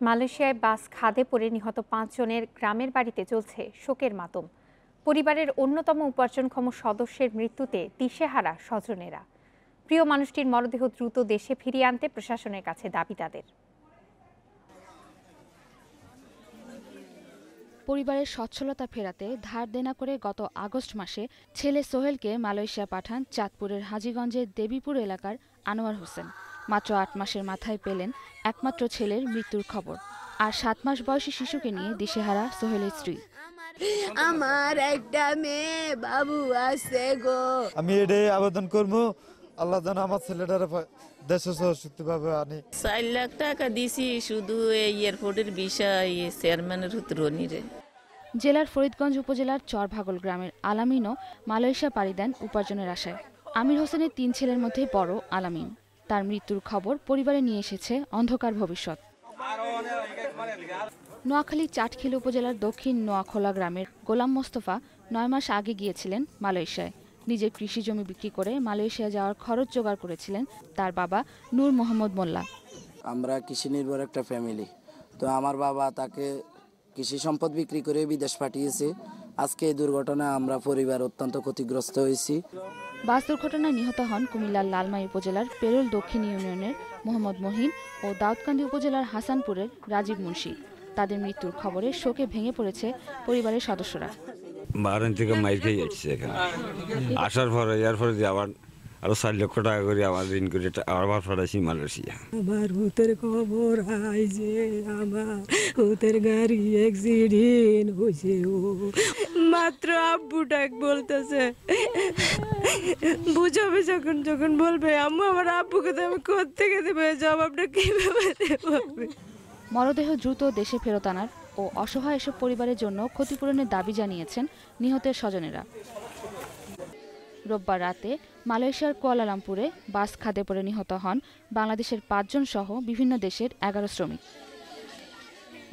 মালয়েশিয়ায় বাস খাদে পড়ে নিহত পাঁচজনের গ্রামের বাড়িতে চলছে শোকের মাতম। পরিবারের অন্যতম উপার্জনক্ষম সদস্যের মৃত্যুতে দিশেহারা স্বজনেরা। প্রিয় মানুষটির মরদেহ দ্রুত দেশে ফিরিয়ে আনতে প্রশাসনের কাছে দাবি তাদের। পরিবারের সচ্ছলতা ফেরাতে ধার দেনা করে গত আগস্ট মাসে ছেলে সোহেলকে মালয়েশিয়া পাঠান চাঁদপুরের হাজীগঞ্জের দেবীপুর এলাকার আনোয়ার হোসেন। মাত্র আট মাসের মাথায় পেলেন একমাত্র ছেলের মৃত্যুর খবর। আর সাত মাস বয়সী শিশুকে নিয়ে দিশেহারা সোহেলের স্ত্রী। আমার একটা মেয়ে বাবু আছে গো। আমি এটাই আবেদন করব আল্লাহ যেন আমার ছেলেটারে দেশে সহশক্তি ভাবে আনি। চার লাখ টাকা দিছি শুধু এই এয়ারপোর্টের বিষয় চেয়ারম্যানের রনিরে জেলার ফরিদগঞ্জ উপজেলার চরভাগল গ্রামের আলামিনও মালয়েশিয়া পাড়ি দেন উপার্জনের আশায়। আমির হোসেনের তিন ছেলের মধ্যে বড় আলামিন। তার মৃত্যুর খবর পরিবারে নিয়ে এসেছে অন্ধকার ভবিষ্যৎ। নোয়াখালী চাটখিল উপজেলার দক্ষিণ নোয়াখোলা গ্রামের গোলাম মোস্তফা নয় মাস আগে গিয়েছিলেন মালয়েশিয়ায়। নিজের কৃষি জমি বিক্রি করে মালয়েশিয়া যাওয়ার খরচ জোগাড় করেছিলেন তার বাবা নূর মোহাম্মদ মোল্লা। আমরা কৃষি নির্ভর একটা ফ্যামিলি তো আমার বাবা তাকে কৃষি সম্পদ বিক্রি করে বিদেশ পাঠিয়েছে। আজকে এই দুর্ঘটনায় আমরা পরিবার অত্যন্ত ক্ষতিগ্রস্ত হয়েছি। বাস দুর্ঘটনায় নিহত হন কুমিল্লার লালমাই উপজেলার পেরুল দক্ষিণ ইউনিয়নের মোহাম্মদ মহিন ও দাউদকান্দি উপজেলার হাসানপুরের রাজীব মুন্সি। তাদের মৃত্যুর খবরে শোকে ভেঙে পড়েছে পরিবারের সদস্যরা। বাহারান থেকে খেয়ে যাচ্ছে এখানে। আসার পরে এর পরে আবার আরও চার লক্ষ টাকা করে আমার ঋণ করে আবার পাঠাইছি মালয়েশিয়া। আমার ভূতের খবর আইছে আমার ভূতের গাড়ি অ্যাক্সিডেন্ট হয়েছে ও। মাত্র আব্বু ডাক বলতেছে। বুঝাবে যখন যখন বলবে আম্মু আমার আব্বুকে তো আমি কোথেকে দেবে? জবাবটা কীভাবে দেবো? মরদেহ দ্রুত দেশে ফেরত আনার ও অসহায় এসব পরিবারের জন্য ক্ষতিপূরণের দাবি জানিয়েছেন নিহতের স্বজনেরা। রোববার রাতে মালয়েশিয়ার কুয়ালালামপুরে বাস খাদে পড়ে নিহত হন বাংলাদেশের পাঁচজন সহ বিভিন্ন দেশের এগারো শ্রমিক।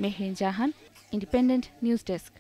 Mehrin Jahan independent news desk